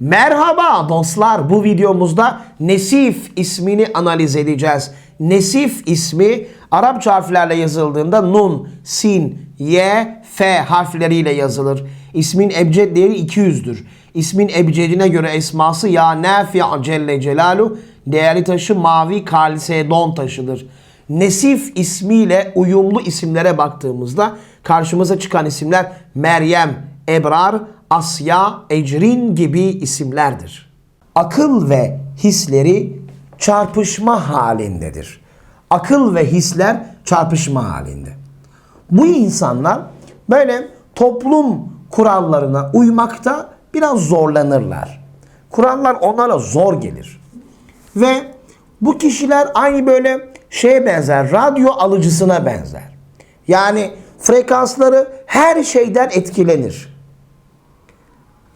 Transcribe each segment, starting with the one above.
Merhaba dostlar. Bu videomuzda Nesif ismini analiz edeceğiz. Nesif ismi Arapça harflerle yazıldığında Nun, Sin, Y, F harfleriyle yazılır. İsmin ebced değeri 200'dür. İsmin ebcedine göre esması Ya Nafi Celle Celalu değerli taşı mavi kalsedon taşıdır. Nesif ismiyle uyumlu isimlere baktığımızda karşımıza çıkan isimler Meryem, Ebrar, Asya, Ecrin gibi isimlerdir. Akıl ve hisleri çarpışma halindedir. Akıl ve hisler çarpışma halinde. Bu insanlar böyle toplum kurallarına uymakta biraz zorlanırlar. Kurallar onlara zor gelir. Ve bu kişiler aynı böyle şeye benzer, radyo alıcısına benzer. Yani frekansları her şeyden etkilenir.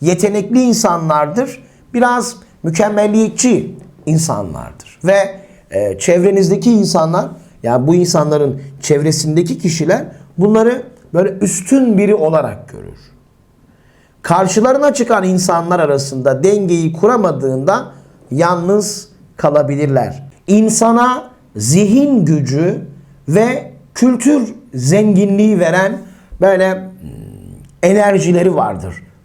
yetenekli insanlardır. Biraz mükemmelliyetçi insanlardır. Ve e, çevrenizdeki insanlar, yani bu insanların çevresindeki kişiler bunları böyle üstün biri olarak görür. Karşılarına çıkan insanlar arasında dengeyi kuramadığında yalnız kalabilirler. İnsana zihin gücü ve kültür zenginliği veren böyle hmm, enerjileri vardır,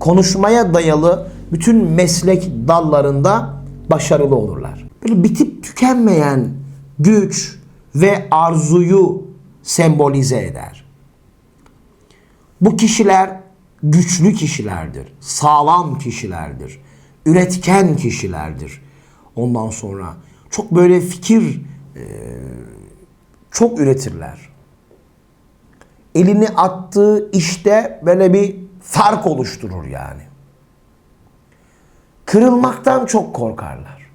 konuşmaya dayalı bütün meslek dallarında başarılı olurlar. Böyle bitip tükenmeyen güç ve arzuyu sembolize eder. Bu kişiler güçlü kişilerdir, sağlam kişilerdir, üretken kişilerdir. Ondan sonra çok böyle fikir e, çok üretirler. Elini attığı işte böyle bir fark oluşturur yani. Kırılmaktan çok korkarlar.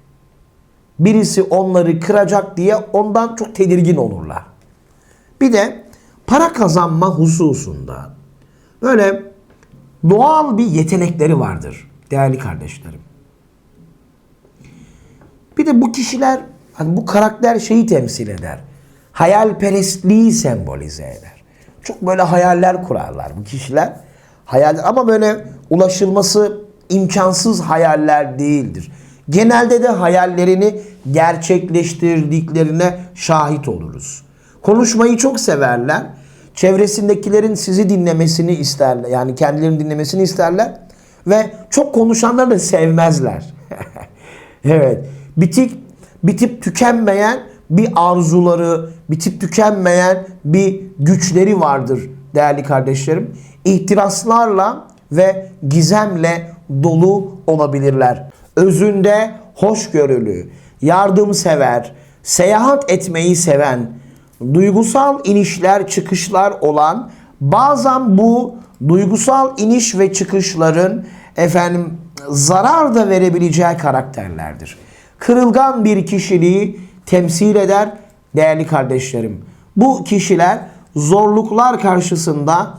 Birisi onları kıracak diye ondan çok tedirgin olurlar. Bir de para kazanma hususunda böyle doğal bir yetenekleri vardır değerli kardeşlerim. Bir de bu kişiler hani bu karakter şeyi temsil eder. Hayalperestliği sembolize eder. Çok böyle hayaller kurarlar bu kişiler. Hayal ama böyle ulaşılması imkansız hayaller değildir. Genelde de hayallerini gerçekleştirdiklerine şahit oluruz. Konuşmayı çok severler. Çevresindekilerin sizi dinlemesini isterler. Yani kendilerini dinlemesini isterler. Ve çok konuşanları da sevmezler. evet. Bitik, bitip tükenmeyen bir arzuları, bitip tükenmeyen bir güçleri vardır değerli kardeşlerim. İhtiraslarla ve gizemle dolu olabilirler. Özünde hoşgörülü, yardımsever, seyahat etmeyi seven, duygusal inişler çıkışlar olan bazen bu duygusal iniş ve çıkışların efendim zarar da verebileceği karakterlerdir. Kırılgan bir kişiliği temsil eder değerli kardeşlerim. Bu kişiler zorluklar karşısında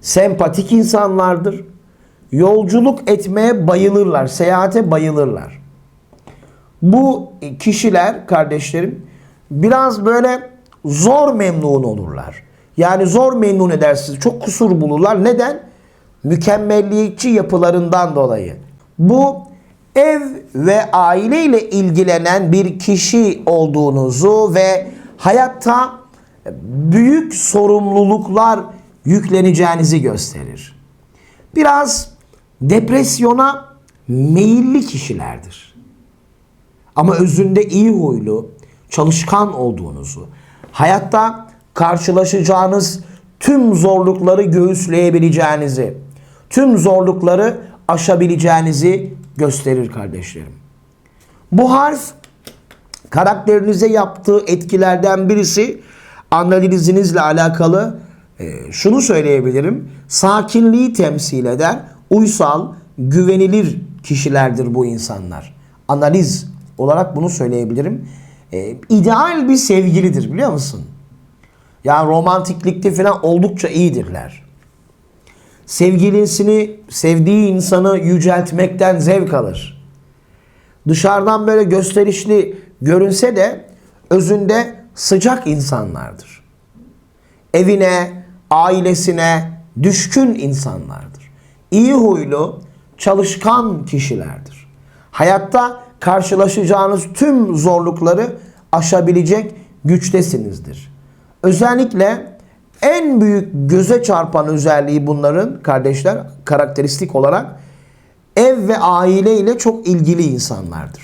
Sempatik insanlardır. Yolculuk etmeye bayılırlar. Seyahate bayılırlar. Bu kişiler kardeşlerim biraz böyle zor memnun olurlar. Yani zor memnun edersiniz. Çok kusur bulurlar. Neden? Mükemmelliyetçi yapılarından dolayı. Bu ev ve aile ile ilgilenen bir kişi olduğunuzu ve hayatta büyük sorumluluklar yükleneceğinizi gösterir. Biraz depresyona meyilli kişilerdir. Ama özünde iyi huylu, çalışkan olduğunuzu, hayatta karşılaşacağınız tüm zorlukları göğüsleyebileceğinizi, tüm zorlukları aşabileceğinizi gösterir kardeşlerim. Bu harf karakterinize yaptığı etkilerden birisi analizinizle alakalı e, şunu söyleyebilirim. Sakinliği temsil eder. Uysal, güvenilir kişilerdir bu insanlar. Analiz olarak bunu söyleyebilirim. E, ideal bir sevgilidir biliyor musun? Yani romantiklikte falan oldukça iyidirler. Sevgilisini, sevdiği insanı yüceltmekten zevk alır. Dışarıdan böyle gösterişli görünse de özünde sıcak insanlardır. Evine, ailesine düşkün insanlardır. İyi huylu, çalışkan kişilerdir. Hayatta karşılaşacağınız tüm zorlukları aşabilecek güçtesinizdir. Özellikle en büyük göze çarpan özelliği bunların kardeşler karakteristik olarak ev ve aile ile çok ilgili insanlardır.